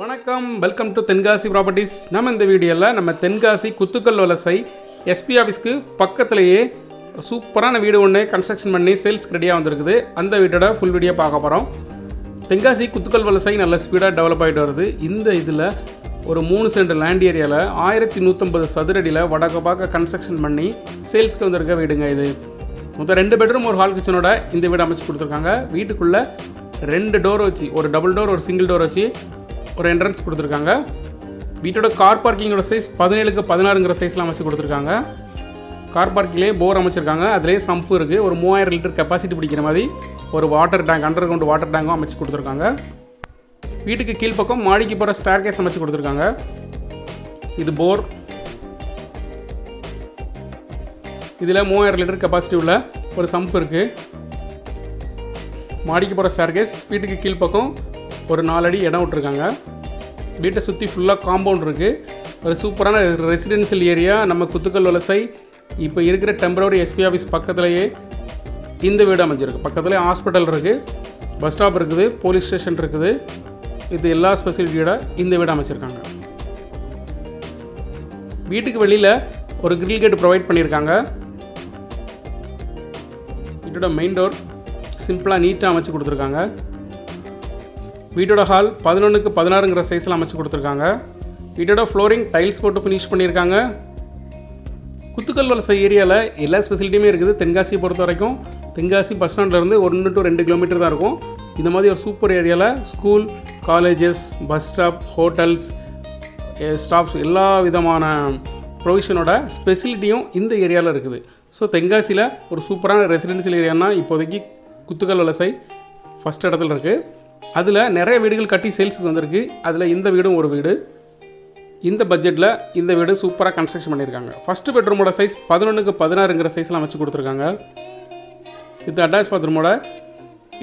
வணக்கம். Welcome to Tenkasi properties நம்ம இந்த வீடியோவில் நம்ம தென்காசி குத்துக்கல் வலசை எஸ்பி ஆஃபீஸ்க்கு பக்கத்துலேயே சூப்பரான வீடு ஒன்று கன்ஸ்ட்ரக்ஷன் பண்ணி சேல்ஸ்க்கு ரெடியாக வந்திருக்குது. அந்த வீட்டோட ஃபுல் வீடியோ பார்க்க போகிறோம் தென்காசி குத்துக்கல் வலசை நல்ல ஸ்பீடாக டெவலப் ஆகிட்டு வருது. இந்த இதில் ஒரு மூணு சென்ட் லேண்ட் ஏரியாவில் ஆயிரத்தி நூற்றம்பது சதுரடியில் வடக்கு பார்க்க கன்ஸ்ட்ரக்ஷன் பண்ணி சேல்ஸ்க்கு வந்திருக்க வீடுங்க இது. மொத்தம் ரெண்டு பெட்ரூம் ஒரு ஹால் கிச்சனோட இந்த வீடு அமைச்சு கொடுத்துருக்காங்க. வீட்டுக்குள்ளே ரெண்டு டோர் வச்சு ஒரு டபுள் டோர் ஒரு சிங்கிள் டோர் வச்சு ஒரு என்ட்ரன்ஸ் கொடுத்துருக்காங்க. வீட்டோட கார் பார்க்கிங்கோட சைஸ் பதினேழுக்கு பதினாறுங்கிற சைஸில் அமைச்சு கொடுத்துருக்காங்க. கார் பார்க்கிங்லேயே போர் அமைச்சிருக்காங்க. அதுலேயே சம்பு இருக்குது ஒரு மூவாயிரம் லிட்டர் கெப்பாசிட்டி பிடிக்கிற மாதிரி ஒரு water tank underground water டேங்கும் அமைச்சு கொடுத்துருக்காங்க. வீட்டுக்கு கீழ்ப்பக்கம் மாடிக்கு போகிற ஸ்டார் கேஸ் அமைச்சு கொடுத்துருக்காங்க. இது போர் இதில் மூவாயிரம் லிட்டர் கெப்பாசிட்டி உள்ள ஒரு சம்ப் இருக்குது மாடிக்கு போகிற ஸ்டார்கேஸ் வீட்டுக்கு கீழ்ப்பக்கம் ஒரு நாலடி இடம் விட்ருக்காங்க வீட்டை சுற்றி ஃபுல்லாக காம்பவுண்ட் இருக்குது ஒரு சூப்பரான ரெசிடென்சியல் ஏரியா நம்ம குத்துக்கல் வலசை. இப்போ இருக்கிற டெம்பரவரி எஸ்பி ஆஃபீஸ் பக்கத்துலேயே இந்த வீடு அமைஞ்சிருக்கு. பக்கத்துலேயே ஹாஸ்பிட்டல் இருக்குது பஸ் ஸ்டாப் இருக்குது போலீஸ் ஸ்டேஷன் இருக்குது. இது எல்லா ஸ்பெசிலிட்டியோட இந்த வீடு அமைச்சிருக்காங்க. வீட்டுக்கு வெளியில் ஒரு கிரில் கேட் ப்ரொவைட் பண்ணியிருக்காங்க. வீட்டோட மெயின் டோர் சிம்பிளாக நீட்டாக அமைச்சு கொடுத்துருக்காங்க. வீட்டோட ஹால் பதினொன்றுக்கு பதினாறுங்கிற சைஸில் அமைச்சு கொடுத்துருக்காங்க. வீட்டோட ஃப்ளோரிங் டைல்ஸ் போட்டு ஃபினிஷ் பண்ணியிருக்காங்க. குத்துக்கல் வலசை ஏரியாவில் எல்லா ஸ்பெசிலிட்டியுமே இருக்குது. தென்காசியை பொறுத்த வரைக்கும் தென்காசி பஸ் ஸ்டாண்ட்லேருந்து ஒன்று டு ரெண்டு கிலோமீட்டர் தான் இருக்கும். இந்த மாதிரி ஒரு சூப்பர் ஏரியாவில் school colleges bus stop hotels stops எல்லா விதமான ப்ரொவிஷனோட ஸ்பெசிலிட்டியும் இந்த ஏரியாவில் இருக்குது. ஸோ தென்காசியில் ஒரு சூப்பரான ரெசிடென்சியல் ஏரியானா இப்போதைக்கு குத்துக்கல் வலசை ஃபஸ்ட் இடத்துல இருக்குது அதில் நிறைய வீடுகள் கட்டி சேல்ஸுக்கு வந்திருக்கு. அதில் இந்த வீடும் ஒரு வீடு. இந்த பட்ஜெட்டில் இந்த வீடு சூப்பராக கன்ஸ்ட்ரக்ஷன் பண்ணியிருக்காங்க. ஃபஸ்ட்டு பெட்ரூமோட சைஸ் பதினொன்றுக்கு பதினாறுங்கிற சைஸ்லாம் அமைச்சு கொடுத்துருக்காங்க. இது அட்டாச் பாத்ரூமோட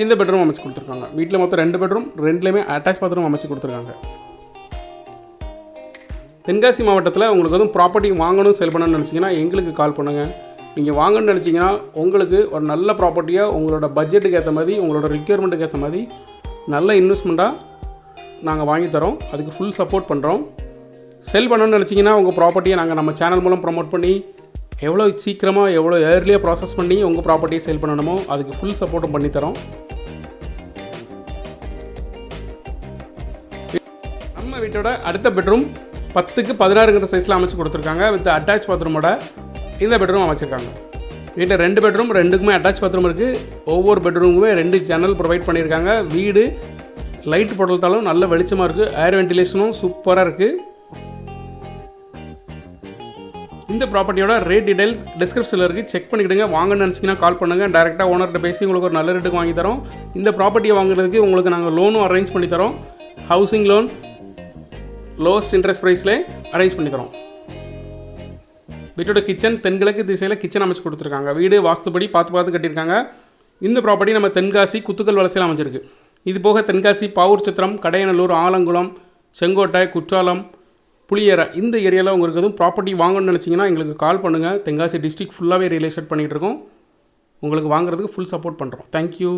இந்த பெட்ரூம் அமைச்சு கொடுத்துருக்காங்க. வீட்டில் மொத்தம் ரெண்டு பெட்ரூம் ரெண்டுலேயுமே அட்டாச் பாத்ரூம் அமைச்சு கொடுத்துருக்காங்க. தென்காசி மாவட்டத்தில் உங்களுக்கு வந்து ப்ராப்பர்ட்டி வாங்கணும் செல் பண்ணணும்னு நினச்சிங்கன்னா எங்களுக்கு கால் பண்ணுங்கள் நீங்கள் வாங்கணும்னு நினச்சிங்கன்னா உங்களுக்கு ஒரு நல்ல ப்ராப்பர்ட்டியாக உங்களோட பட்ஜெட்டுக்கு ஏற்ற மாதிரி உங்களோட ரிக்யர்மெண்ட்டுக்கு ஏற்ற மாதிரி நல்ல இன்வெஸ்ட்மெண்ட்டாக நாங்கள் வாங்கி தரோம். அதுக்கு ஃபுல் சப்போர்ட் பண்ணுறோம் செல் பண்ணணும்னு நினச்சிங்கன்னா உங்கள் ப்ராப்பர்ட்டியை நாங்கள் நம்ம சேனல் மூலம் ப்ரொமோட் பண்ணி எவ்வளோ சீக்கிரமாக எவ்வளோ ஏர்லியாக ப்ராசஸ் பண்ணி உங்கள் ப்ராப்பர்ட்டியை சேல் பண்ணணுமோ அதுக்கு ஃபுல் சப்போர்ட்டும் பண்ணித்தரோம் நம்ம வீட்டோட அடுத்த பெட்ரூம் பத்துக்கு பதினாறுங்கிற சைஸில் அமைச்சு கொடுத்துருக்காங்க வித் அட்டாச் பாத்ரூமோட இந்த பெட்ரூம் அமைச்சிருக்காங்க. வீட்டில் ரெண்டு பெட்ரூம் ரெண்டுக்குமே அட்டாச் பாத்ரூம் இருக்குது ஒவ்வொரு பெட்ரூமுக்குமே ரெண்டு ஜன்னல் ப்ரொவைட் பண்ணியிருக்காங்க. வீடு லைட் போட்டுட்டாலும் நல்ல வெளிச்சமாக இருக்குது ஏர் வென்டிலேஷனும் சூப்பராக இருக்குது இந்த ப்ராப்பர்ட்டியோட ரேட் டீடைல்ஸ் டிஸ்கிரிப்ஷனில் இருக்குது செக் பண்ணிக்கிடுங்க. வாங்கன்னு நினச்சிங்கன்னா கால் பண்ணுங்கள் டேரெக்டாக ஓனர்கிட்ட பேசி உங்களுக்கு ஒரு நல்ல ரேட்டுக்கு வாங்கி தரோம். இந்த ப்ராப்பர்ட்டியை வாங்குறதுக்கு உங்களுக்கு நாங்கள் லோனும் அரேஞ்ச் பண்ணி தரோம். ஹவுசிங் லோன் லோஸ்ட் இன்ட்ரெஸ்ட் ப்ரைஸ்லேயே அரேஞ்ச் பண்ணி தரோம். வீட்டோட கிச்சன் தென்கிழக்கு திசையில் கிச்சன் அமைச்சு கொடுத்துருக்காங்க. வீடு வாஸ்துப்படி பார்த்து பார்த்து கட்டியிருக்காங்க. இந்த ப்ராப்பர்ட்டி நம்ம தென்காசி குத்துக்கல் வலசையில் அமைஞ்சிருக்கு. இது போக தென்காசி பாவூர் சித்திரம் கடையநல்லூர் ஆலங்குளம் செங்கோட்டை குற்றாலம் புளியரை இந்த ஏரியாவில் உங்களுக்கு எதுவும் ப்ராப்பர்ட்டி வாங்கணும்னு நினச்சிங்கன்னா எங்களுக்கு கால் பண்ணுங்கள் தென்காசி டிஸ்ட்ரிக்ட் ஃபுல்லாகவே ரியலைசேட் பண்ணிகிட்டு இருக்கோம். உங்களுக்கு வாங்குறதுக்கு ஃபுல் சப்போர்ட் பண்ணுறோம் தேங்க்யூ